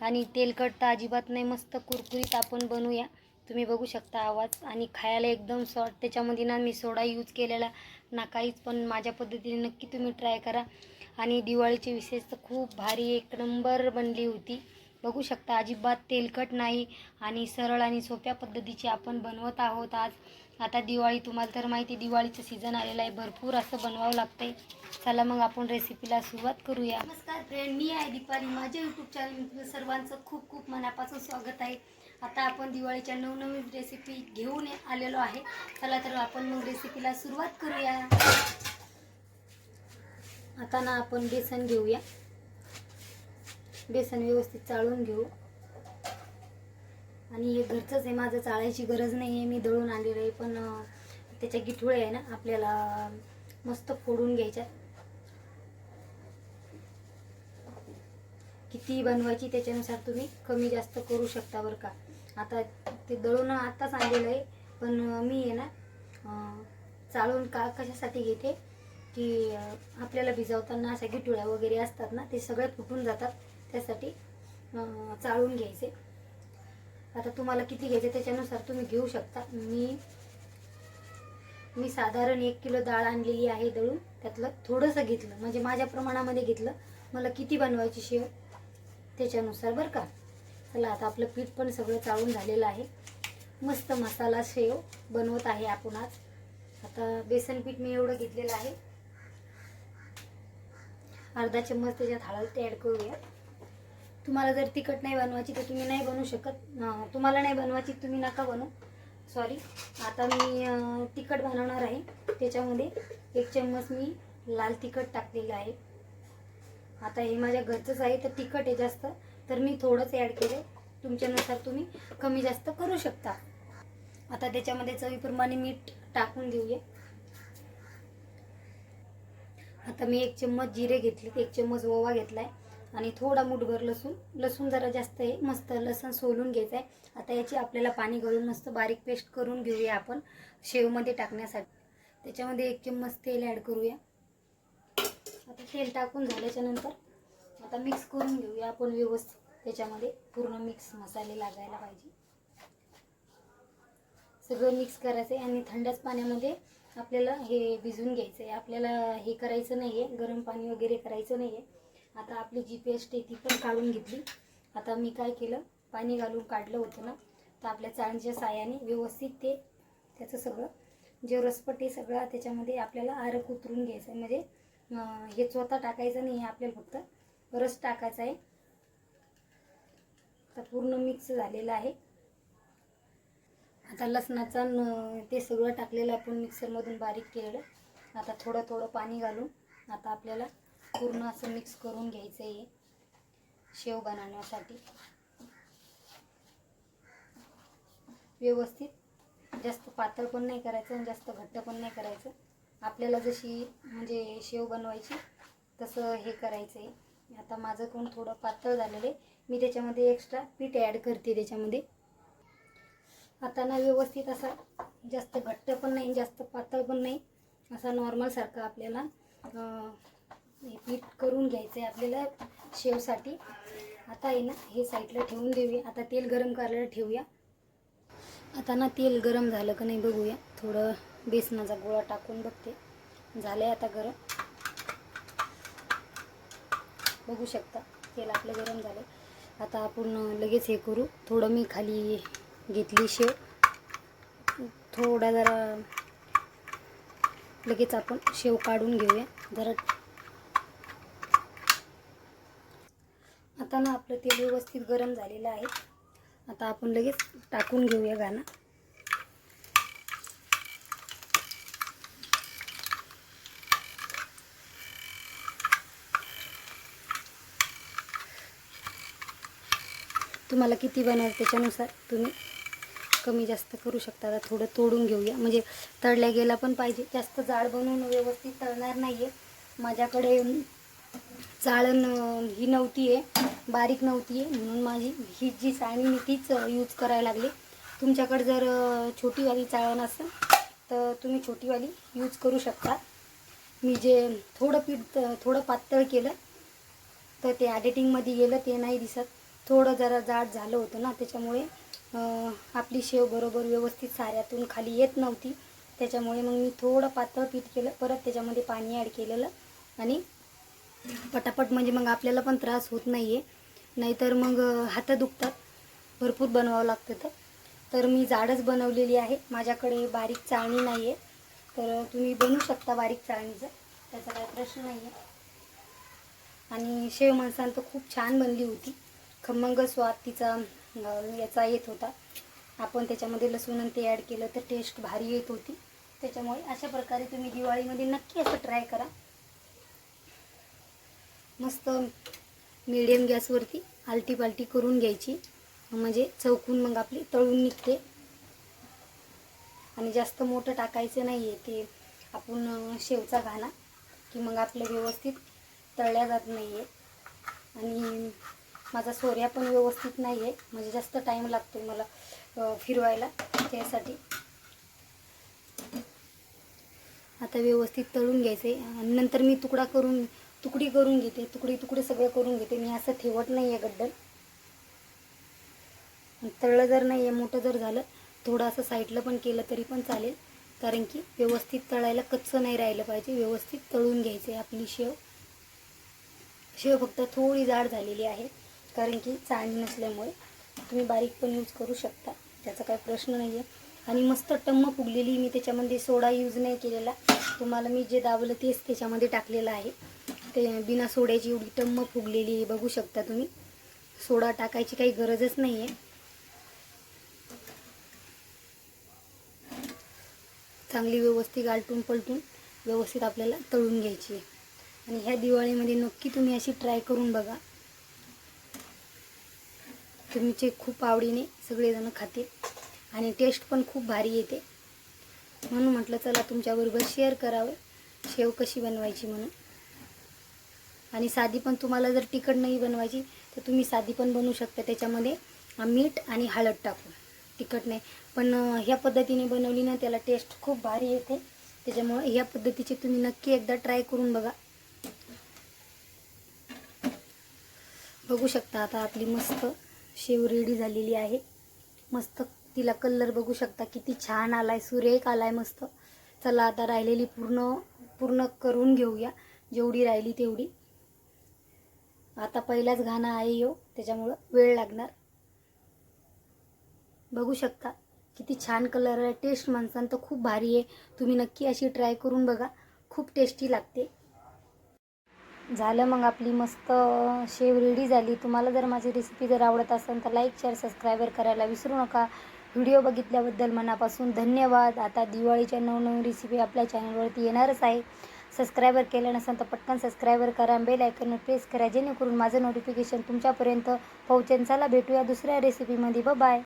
आणि तेलकट तर अजिबात नाही मस्त कुरकुरीत आपण बनवूया. तुम्ही बघू शकता आवाज. आणि खायला एकदम सॉफ्ट त्याच्यामध्ये ना मी सोडा यूज केलेला. ना काहीच पण माझ्या पद्धतीने नक्की तुम्ही ट्राय करा. आणि दिवाळीची विशेष तर खूप भारी एक नंबर बनली होती. बघू शकता अजिबात तेलकट नाही आणि सरळ आणि सोप्या पद्धतीची आपण बनवत आहोत आज. आता दिवाळी तुम्हाला तर माहिती आहे, दिवाळीचं सीझन आलेलं आहे. भरपूर असं बनवावं लागतंय. चला मग आपण रेसिपीला सुरुवात करूया. नमस्कार फ्रेंड मी आहे दीपाली. माझ्या यूट्यूब चॅनल सर्वांचं खूप खूप मनापासून स्वागत आहे. आता आपण दिवाळीच्या नवनवीन रेसिपी घेऊन आलेलो आहे. चला तर आपण मग रेसिपीला सुरुवात करूया. आता ना आपण बेसन घेऊया. बेसन व्यवस्थित चाळून घेऊ. आणि हे घरचंच आहे माझं चाळायची गरज नाही आहे मी दळून आलेलं आहे पण त्याच्या गिठुळे आहे ना आपल्याला मस्त फोडून घ्यायच्या किती बनवायची त्याच्यानुसार तुम्ही कमी जास्त करू शकता बरं का. आता ते दळून आत्ताच आणलेलं आहे पण मी आहे ना चाळून का कशासाठी घेते? की आपल्याला भिजवताना अशा गिटुळ्या वगैरे असतात ना ते सगळे फुटून जातात. त्यासाठी चाळून घ्यायचे. आता तुम्हाला किती घ्यायचे त्याच्यानुसार तुम्ही घेऊ शकता. मी मी साधारण एक किलो डाळ आणलेली आहे दळून. त्यातलं थोडंसं घेतलं म्हणजे माझ्या प्रमाणामध्ये घेतलं. मला किती बनवायची शेव त्याच्यानुसार बरं का. चला आता आपलं पीठ पण सगळं चाळून झालेलं आहे. मस्त मसाला शेव बनवत आहे आपण आज. आता बेसन पीठ मी एवढं घेतलेलं आहे. अर्धा चम्मच त्याच्यात हळद ॲड करूया तुम्हाला जर तिखट नाही बनवायची तर तुम्ही नाही बनवू शकत. तुम्हाला नाही बनवायची तुम्ही नका बनवू. सॉरी आता मी तिखट बनवणार आहे. त्याच्यामध्ये एक चम्मच मी लाल तिखट टाकलेलं आहे. आता हे माझ्या घरचंच आहे तर तिखट आहे जास्त. तर मी थोडंच ॲड केलं तुमच्यानुसार तुम्ही कमी जास्त करू शकता. आता त्याच्यामध्ये चवीप्रमाणे मीठ टाकून देऊया. आता मी एक चम्मच जिरे घेतले एक चम्मच ओवा घेतला आहे आणि थोडा मुठभर लसूण. लसूण जरा जास्त आहे. मस्त लसूण सोलून घ्यायचं आहे आता याची आपल्याला पाणी घालून मस्त बारीक पेस्ट करून घेऊया आपण शेवमध्ये टाकण्यासाठी. त्याच्यामध्ये एक चम्मच तेल ॲड करूया. आता तेल टाकून झाल्याच्यानंतर आता मिक्स करून घेऊया आपण व्यवस्थित. त्याच्यामध्ये पूर्ण मिक्स मसाले लागायला पाहिजे. सगळं मिक्स करायचं आहे आणि थंडच पाण्यामध्ये आपल्याला हे भिजवून घ्यायचं आहे आपल्याला हे करायचं नाही आहे गरम पाणी वगैरे करायचं नाही आहे आता आपली जी पेस्ट आहे ती पण काढून घेतली. आता मी काय केलं? पाणी घालून काढलं होतं ना तर आपल्या चाळणीच्या साह्याने व्यवस्थित ते त्याचं सगळं जे रसपट आहे सगळं त्याच्यामध्ये आपल्याला आरक उतरून घ्यायचं आहे म्हणजे हे स्वतः टाकायचं नाही आहे आपल्याला फक्त रस टाकायचा आहे. आता पूर्ण मिक्स झालेलं आहे. आता लसणाचा ते सगळं टाकलेलं आपण मिक्सरमधून बारीक केलं आता थोडं थोडं पाणी घालून आता आपल्याला पूर्ण असं मिक्स करून घ्यायचं आहे शेव बनवण्यासाठी. व्यवस्थित. जास्त पातळ पण नाही करायचं आणि जास्त घट्ट पण नाही करायचं. आपल्याला जशी म्हणजे शेव बनवायची तसं हे करायचं आहे आता माझं कोण थोडं पातळ झालेलं आहे. मी त्याच्यामध्ये एक्स्ट्रा पीठ ॲड करते त्याच्यामध्ये. आता ना व्यवस्थित असा जास्त घट्ट पण नाही जास्त पातळ पण नाही. असा नॉर्मलसारखा आपल्याला हे पीठ करून घ्यायचं आहे आपल्याला शेवसाठी. आता आहे ना हे साईडला ठेवून देऊया. आता तेल गरम करायला ठेवूया. आता ना तेल गरम झालं का नाही बघूया. थोडं बेसनाचा गोळा टाकून बघते. झालं आहे आता गरम. बघू शकता तेल आपलं गरम झालं आता आपण लगेच हे करू. थोडं मी खाली घेतली शेव. थोडा जरा लगेच आपण शेव काढून घेऊया. जरा आता ना आपलं तेल व्यवस्थित गरम झालेलं आहे. आता आपण लगेच टाकून घेऊया गाणं. तुम्हाला किती बनवायचं त्याच्यानुसार तुम्ही? कमी जास्त करू शकता. आता थोडं तोडून घेऊया. म्हणजे तळल्या गेला पण पाहिजे. जास्त जाड बनवून व्यवस्थित तळणार नाही आहे माझ्याकडे चाळण ही नव्हती आहे बारीक नव्हती आहे म्हणून माझी ही जी चाळणी मी तीच यूज करायला लागले. तुमच्याकडे जर छोटीवाली चाळण असेल तर तुम्ही छोटीवाली यूज करू शकता. मी जे थोडं पीठ थोडं पातळ केलं तर ते ॲडिटिंगमध्ये गेलं ते नाही दिसत. थोडं जरा जाड झालं होतं ना त्याच्यामुळे आपली शेव बरोबर व्यवस्थित साऱ्यातून खाली येत नव्हती. त्याच्यामुळे मग मी थोडं पातळ पीठ केलं परत त्याच्यामध्ये पाणी ॲड केलेलं आणि पटापट म्हणजे मग आपल्याला पण त्रास होत नाही आहे नाहीतर मग अं, हातं दुखतात. भरपूर बनवावं लागतं तर. तर मी जाडच बनवलेली आहे. माझ्याकडे बारीक चाळणी नाही आहे तर तुम्ही बनवू शकता बारीक चाळणीचं. त्याचा काही प्रश्न नाही आहे आणि शेव माणसान तर खूप छान बनली होती. खमंग स्वाद तिचा याचा येत होता. आपण त्याच्यामध्ये लसूण आणि ते ॲड केलं तर टेस्ट भारी येत होती. त्याच्यामुळे अशा प्रकारे तुम्ही दिवाळीमध्ये नक्की असं ट्राय करा. मस्त मिडियम गॅसवरती आलटी पालटी करून घ्यायची. म्हणजे चौकून मग आपली तळून निघते. आणि जास्त मोठं टाकायचं नाही आहे ते आपण शेवचा घाला की मग आपलं व्यवस्थित तळल्या जात नाही आहे आणि माझा सोऱ्या पण व्यवस्थित नाही आहे म्हणजे जास्त टाईम लागतो मला फिरवायला त्यासाठी. आता व्यवस्थित तळून घ्यायचे आणि नंतर मी तुकडा करून तुकडी करून घेते तुकडी तुकडे सगळं करून घेते. मी असं ठेवत नाही आहे गड्डल. तळलं जर नाही आहे मोठं जर झालं थोडं असं साईडला पण केलं तरी पण चालेल. कारण की व्यवस्थित तळायला कच्चं नाही राहिलं पाहिजे. व्यवस्थित तळून घ्यायचं आहे आपली शेव. शेव फक्त थोडी जाड झालेली आहे. कारण की चाळणी नसल्यामुळे तुम्ही बारीक पण यूज करू शकता. त्याचा काही प्रश्न नाही आहे आणि मस्त टम्म फुगलेली मी त्याच्यामध्ये सोडा यूज नाही केलेला. तुम्हाला मी जे दाबलं तेच त्याच्यामध्ये टाकलेलं आहे. ते बिना सोड्याची एवढी टम्म फुगलेली आहे बघू शकता तुम्ही. सोडा टाकायची काही गरजच नाही आहे चांगली व्यवस्थित आलटून पलटून व्यवस्थित आपल्याला तळून घ्यायची आहे. आणि ह्या दिवाळीमध्ये नक्की तुम्ही अशी ट्राय करून बघा. तुमचे खूप आवडीने सगळेजण खातील आणि टेस्ट पण खूप भारी येते. म्हणून म्हटलं चला तुमच्याबरोबर शेअर करावं. शेव कशी बनवायची म्हणून. आणि साधी पण तुम्हाला जर तिखट नाही बनवायची तर तुम्ही साधी पण बनवू शकता. त्याच्यामध्ये मीठ आणि हळद टाकू तिखट नाही. पण ह्या पद्धतीने बनवली ना त्याला टेस्ट खूप भारी येते. त्याच्यामुळे ह्या पद्धतीची तुम्ही नक्की एकदा ट्राय करून बघा. बघू शकता आता आपली मस्त शेव रेडी झालेली आहे. मस्त तिला कलर बघू शकता. किती छान आलाय सुरेख आलाय मस्त. चला आता राहिलेली पूर्ण पूर्ण करून घेऊया. जेवढी राहिली तेवढी. आता पहिलाच घाणं आहे यो त्याच्यामुळं वेळ लागणार. बघू शकता किती छान कलर आहे. टेस्ट म्हणसान तर खूप भारी आहे. तुम्ही नक्की अशी ट्राय करून बघा. खूप टेस्टी लागते. झालं मग आपली मस्त शेव रेडी झाली. तुम्हाला जर माझी रेसिपी जर आवडत असेल तर लाईक शेअर सबस्क्रायबर करायला विसरू नका. व्हिडिओ बघितल्याबद्दल मनापासून धन्यवाद. आता दिवाळीच्या नवनवीन रेसिपी आपल्या चॅनलवरती येणारच आहे. सबस्क्रायबर केलं नसेल तर पटकन सबस्क्रायबर करा. बेल आयकनवर प्रेस करा जेणेकरून माझं नोटिफिकेशन तुमच्यापर्यंत पोहोचेन. चला भेटूया दुसऱ्या रेसिपीमध्ये ब बाय